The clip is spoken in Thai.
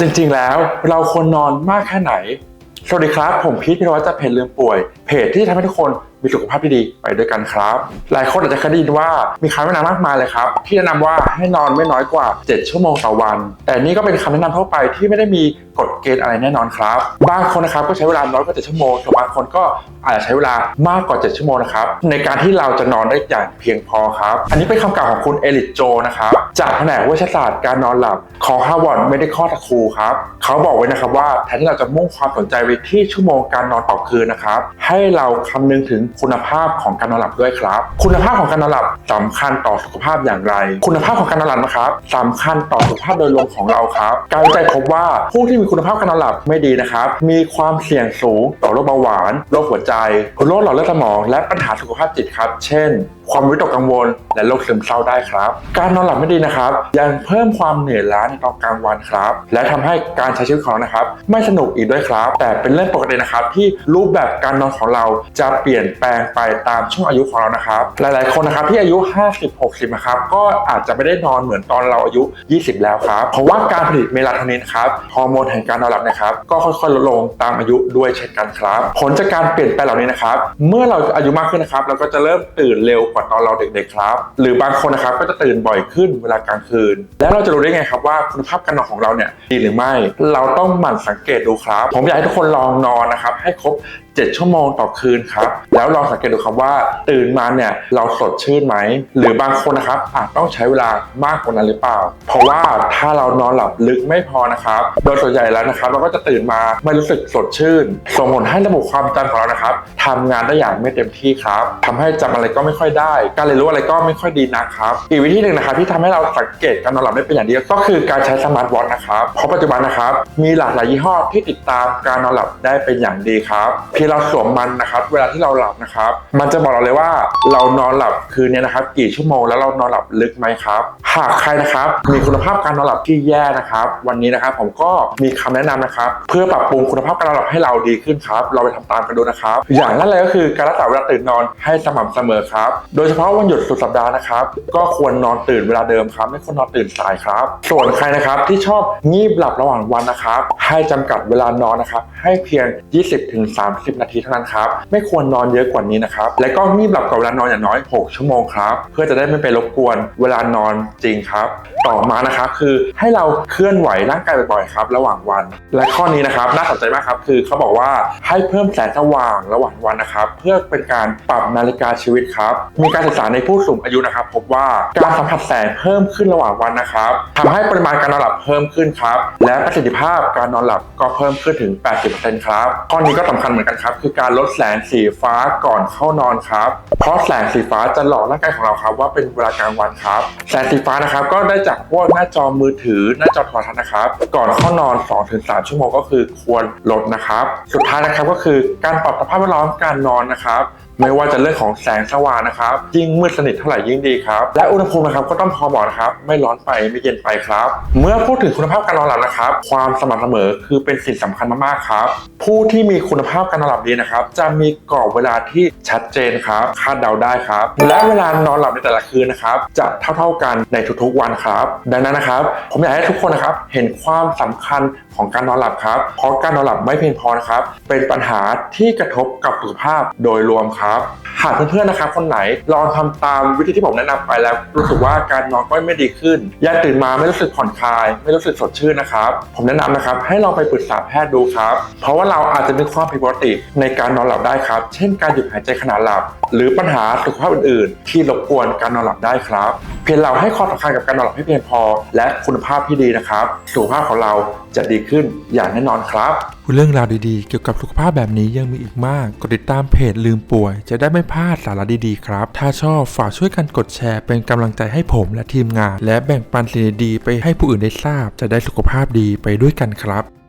จริงๆ แล้วเราควรนอนมากแค่ไหน สวัสดีครับ ผมพีทพิรวัตรจากเพจเรื่มป่วย เพจที่ทำให้ทุกคน มีสุขภาพที่ดีไปด้วยกันครับ หลายคนอาจจะเคยได้ยินว่ามีคำแนะนำมากมายเลยครับ ที่แนะนำว่าให้นอนไม่น้อยกว่า 7 ชั่วโมงต่อวัน แต่นี่ก็เป็นคำแนะนำทั่วไปที่ไม่ได้มีกฎเกณฑ์อะไรแน่นอนครับ บางคนนะครับก็ใช้เวลาน้อยกว่า7ชั่วโมงแต่บางคนก็อาจจะใช้เวลามากกว่า 7 ชั่วโมงนะครับในการที่เราจะนอนได้อย่างเพียงพอครับ อันนี้เป็นคำกล่าวของคุณเอลิทโจนะครับจากแผนกเวชศาสตร์การนอนหลับของ Harvard Medical School ครับเขาบอกไว้นะครับว่าแทนที่เราจะมุ่งความสนใจไปที่ชั่วโมงการนอนต่อคืนนะครับให้เราคำนึงถึงคุณภาพของการนอนหลับด้วยครับ คุณภาพของการนอนหลับสำคัญต่อสุขภาพอย่างไร คุณภาพของการนอนหลับนะครับสำคัญต่อสุขภาพโดยรวมของเราครับการวิจัยพบว่าผู้ที่มีคุณภาพการนอนหลับไม่ดีนะครับ มีความเสี่ยงสูงต่อโรคเบาหวานโรคหัวใจโรคหลอดเลือดสมอง และปัญหาสุขภาพจิตครับ เช่นความวิตกกังวล และโรคซึมเศร้าได้ครับ การนอนหลับไม่ดีนะครับ ยังเพิ่มความเหนื่อยล้าในตอนกลางวันครับ และทำให้การใช้ชีวิตของเรานะครับ ไม่สนุกอีกด้วยครับ แต่เป็นเรื่องปกตินะครับ ที่รูปแบบการนอนของเราจะเปลี่ยนแปลงไปตามช่วงอายุของเรานะครับ หลาย ๆ คนนะครับที่อายุ 50-60 นะครับ ก็อาจจะไม่ได้นอนเหมือนตอนเราอายุ 20 แล้วครับ เพราะว่าการผลิตเมลาโทนินครับฮอร์โมนแห่งการนอนหลับนะครับ ก็ค่อย ๆ ลดลงตามอายุด้วยเช่นกันครับ ผลจากการเปลี่ยนแปลงเหล่านี้นะครับ เมื่อเราอายุมากขึ้นนะครับ เราก็จะเริ่มตื่นเร็วกว่าตอนเราเด็กๆครับ หรือบางคนนะครับก็จะตื่นบ่อยขึ้นเวลากลางคืน แล้วเราจะรู้ได้ไงครับว่าคุณภาพการนอนของเราเนี่ยดีหรือไม่ เราต้องหมั่นสังเกตดูครับ ผมอยากให้ทุกคนลองนอนนะครับให้ครบ 7 ชั่วโมงต่อคืนครับ แล้วลองสังเกตดูครับว่าตื่นมาเนี่ยเราสดชื่นไหม หรือบางคนนะครับอาจต้องใช้เวลามากกว่านั้นหรือเปล่า เพราะว่าถ้าเรานอนหลับลึกไม่พอนะครับ โดยส่วนใหญ่แล้วนะครับ เราก็จะตื่นมาไม่รู้สึกสดชื่น ส่งผลให้ระบบความจำของเรานะครับทำงานได้อย่างไม่เต็มที่ครับทำให้จำอะไรก็ไม่ค่อยได้การเรียนรู้อะไรก็ไม่ค่อยดีนะครับ อีกวิธีหนึ่งนะครับที่ทำให้เราสังเกตการนอนหลับได้เป็นอย่างดีก็คือการใช้สมาร์ทวอทนะครับเพราะปัจจุบันนะครับมีหลากหลายยี่ห้อที่ติดตามการนอนหลับได้เป็นอย่างดีครับเพียงเราสวมมันนะครับ เวลาที่เราหลับนะครับ มันจะบอกเราเลยว่าเรานอนหลับคืนนี้นะครับ กี่ชั่วโมงแล้วเรานอนหลับลึกไหมครับ หากใครนะครับ มีคุณภาพการนอนหลับที่แย่นะครับ วันนี้นะครับผมก็มีคำแนะนำนะครับ เพื่อปรับปรุงคุณภาพการนอนหลับให้เราดีขึ้นครับ เราไปทำตามกันดูนะครับ อย่างแรกเลยก็คือการรักษาเวลาตื่นนอนให้สม่ำเสมอครับโดยเฉพาะวันหยุดสุดสัปดาห์นะครับก็ควรนอนตื่นเวลาเดิมครับ ไม่ควรนอนตื่นสายครับ ส่วนใครนะครับที่ชอบงีบหลับระหว่างวันนะครับ ให้จำกัดเวลานอนนะครับ ให้เพียง 20-30 นาทีเท่านั้นครับ ไม่ควรนอนเยอะกว่านี้นะครับ และก็งีบหลับกับเวลานอนอย่างน้อย 6 ชั่วโมงครับ เพื่อจะได้ไม่ไปรบกวนเวลานอนจริงครับ ต่อมานะครับคือให้เราเคลื่อนไหวร่างกายบ่อยๆครับระหว่างวัน และข้อนี้นะครับน่าสนใจมากครับคือเขาบอกว่าให้เพิ่มแสงสว่างระหว่างวันนะครับ เพื่อเป็นการปรับนาฬิกาชีวิตครับมีการศึกษาในผู้สูงอายุนะครับ พบว่าการสัมผัสแสงเพิ่มขึ้นระหว่างวันนะครับทำให้ปริมาณการนอนหลับเพิ่มขึ้นครับ และประสิทธิภาพการนอนหลับก็เพิ่มขึ้นถึง 80%ครับข้อนี้ก็สำคัญเหมือนกันครับ คือการลดแสงสีฟ้าก่อนเข้านอนครับเพราะแสงสีฟ้าจะหลอกร่างกายของเราครับว่าเป็นเวลากลางวันครับ แสงสีฟ้านะครับก็ได้จากพวกหน้าจอมือถือ หน้าจอโทรทัศน์นะครับ ก่อนเข้านอน 2-3 ชั่วโมงก็คือควรลดนะครับ สุดท้ายนะครับก็คือการปรับสภาพแวดล้อมการนอนนะครับไม่ว่าจะเรื่องของแสงสว่างนะครับ ยิ่งมืดสนิทเท่าไหร่ยิ่งดีครับ และอุณหภูมินะครับก็ต้องพอเหมาะนะครับ ไม่ร้อนไปไม่เย็นไปครับ เมื่อพูดถึงคุณภาพการนอนหลับนะครับ ความสม่ำเสมอคือเป็นสิ่งสำคัญมากๆครับ ผู้ที่มีคุณภาพการนอนหลับดีนะครับ จะมีกรอบเวลาที่ชัดเจนครับาดเดาได้ครับ และเวลานอนหลับในแต่ละคืนนะครับจะเท่า ๆกันในทุกๆวันครับ ดังนั้นนะครับ ผมอยากให้ทุกคนนะครับเห็นความสำคัญของการนอนหลับครับ เพราะการนอนหลับไม่เพียงพอนะครับ เป็นปัญหาที่กระทบกับสุขภาพโดยรวมครับ หากเพื่อนๆนะครับ คนไหนลองทำตามวิธีที่ผมแนะนำไปแล้ว รู้สึกว่าการนอนก็ไม่ดีขึ้นยาตื่นมาไม่รู้สึกผ่อนคลาย ไม่รู้สึกสดชื่นนะครับ ผมแนะนำนะครับให้ลองไปปรึกษาแพทย์ดูครับ เพราะว่าเราอาจจะมีความผิดปกติในการนอนหลับได้ครับ เช่นการหยุดหายใจขณะหลับ หรือปัญหาสุขภาพอื่นๆ ที่รบกวนการนอนหลับได้ครับ เพียงเราให้ความสำคัญกับการนอนหลับให้เพียงพอ และคุณภาพที่ดีนะครับ สุขภาพของเราจะดีขึ้นอย่างแน่นอนครับเรื่องราวดีๆ เกี่ยวกับสุขภาพแบบนี้ยังมีอีกมาก กดติดตามเพจลืมป่วย จะได้ไม่พลาดสาระดีๆ ครับ ถ้าชอบฝากช่วยกันกดแชร์เป็นกำลังใจให้ผมและทีมงาน และแบ่งปันสิ่งดีๆไปให้ผู้อื่นได้ทราบ จะได้สุขภาพดีไปด้วยกันครับ